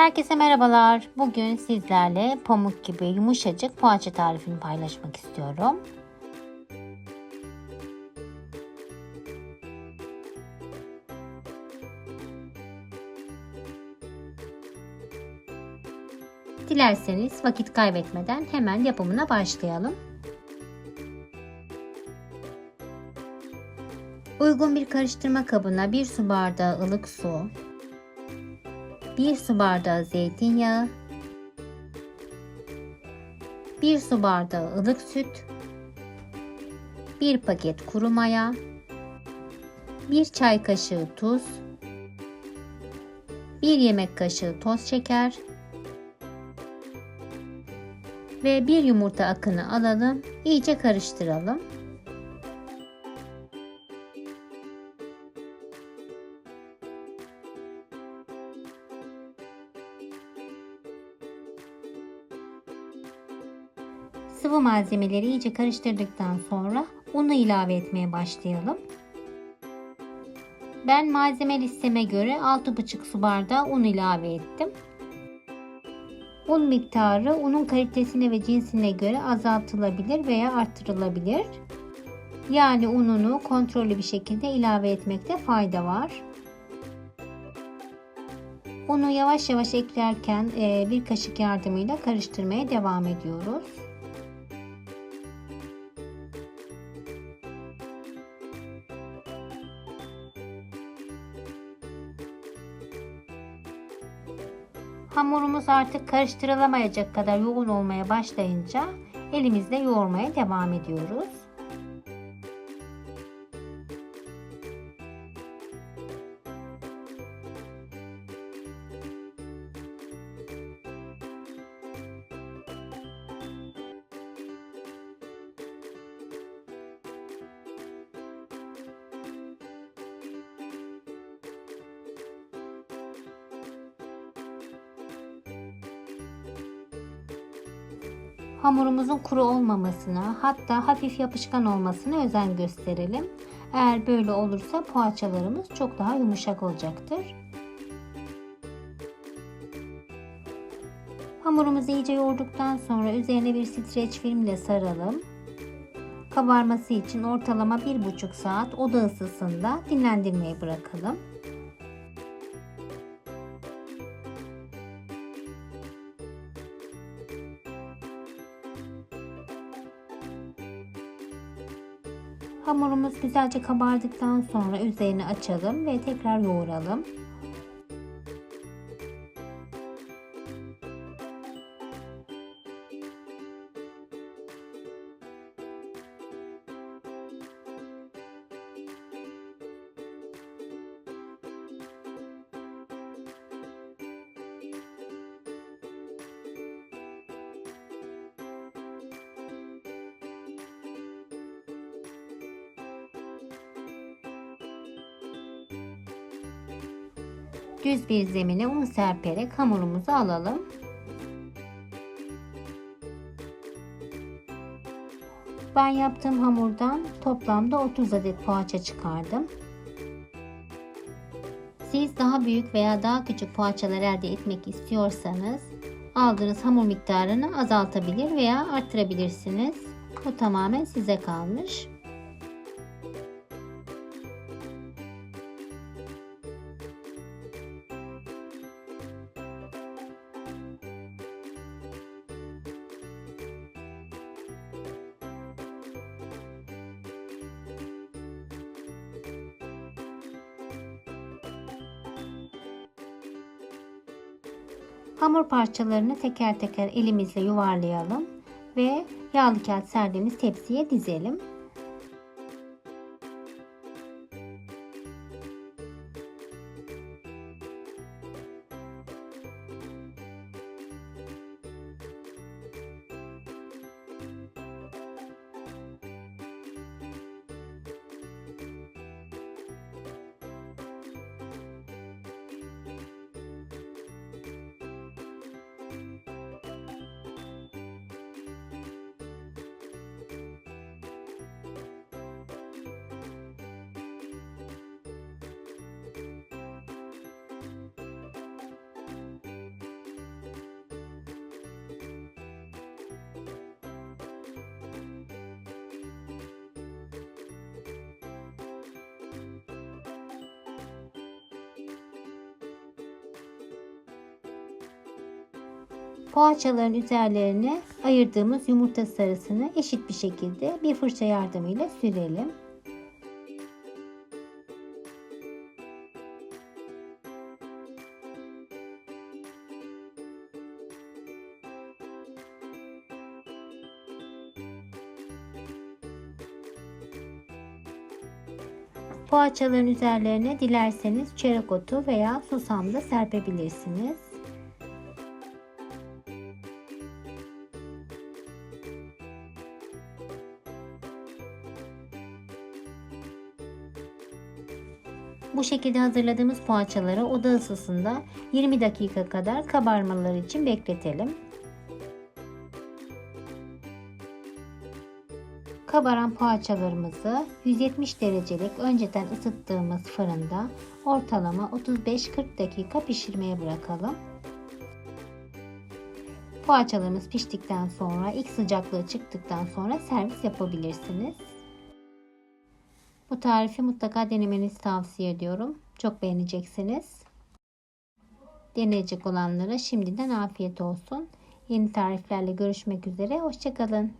Herkese merhabalar. Bugün sizlerle pamuk gibi yumuşacık poğaça tarifini paylaşmak istiyorum. Dilerseniz vakit kaybetmeden hemen yapımına başlayalım. Uygun bir karıştırma kabına 1 su bardağı ılık su, 1 su bardağı zeytinyağı, 1 su bardağı ılık süt, 1 paket kuru maya, 1 çay kaşığı tuz, 1 yemek kaşığı toz şeker ve 1 yumurta akını alalım, iyice karıştıralım. Sıvı malzemeleri iyice karıştırdıktan sonra unu ilave etmeye başlayalım. Ben malzeme listeme göre 6,5 su bardağı un ilave ettim. Un miktarı unun kalitesine ve cinsine göre azaltılabilir veya arttırılabilir. Yani ununu kontrollü bir şekilde ilave etmekte fayda var. Unu yavaş yavaş eklerken bir kaşık yardımıyla karıştırmaya devam ediyoruz. Hamurumuz artık karıştırılamayacak kadar yoğun olmaya başlayınca elimizle yoğurmaya devam ediyoruz. Hamurumuzun kuru olmamasına hatta hafif yapışkan olmasına özen gösterelim. Eğer böyle olursa poğaçalarımız çok daha yumuşak olacaktır. Hamurumuzu iyice yoğurduktan sonra üzerine bir streç film ile saralım. Kabarması için ortalama 1,5 saat oda ısısında dinlendirmeye bırakalım. Hamurumuz güzelce kabardıktan sonra üzerini açalım ve tekrar yoğuralım. Düz bir zemine un serperek hamurumuzu alalım. Ben yaptığım hamurdan toplamda 30 adet poğaça çıkardım. Siz daha büyük veya daha küçük poğaçalar elde etmek istiyorsanız aldığınız hamur miktarını azaltabilir veya arttırabilirsiniz. Bu tamamen size kalmış. Hamur parçalarını teker teker elimizle yuvarlayalım ve yağlı kağıt serdiğimiz tepsiye dizelim. Poğaçaların üzerlerine ayırdığımız yumurta sarısını eşit bir şekilde bir fırça yardımıyla sürelim. Poğaçaların üzerlerine dilerseniz çörek otu veya susam da serpebilirsiniz. Bu şekilde hazırladığımız poğaçaları oda ısısında 20 dakika kadar kabarmaları için bekletelim. Kabaran poğaçalarımızı 170 derecelik önceden ısıttığımız fırında ortalama 35-40 dakika pişirmeye bırakalım. Poğaçalarımız piştikten sonra ilk sıcaklığı çıktıktan sonra servis yapabilirsiniz. Bu tarifi mutlaka denemenizi tavsiye ediyorum. Çok beğeneceksiniz. Deneyecek olanlara şimdiden afiyet olsun. Yeni tariflerle görüşmek üzere. Hoşçakalın.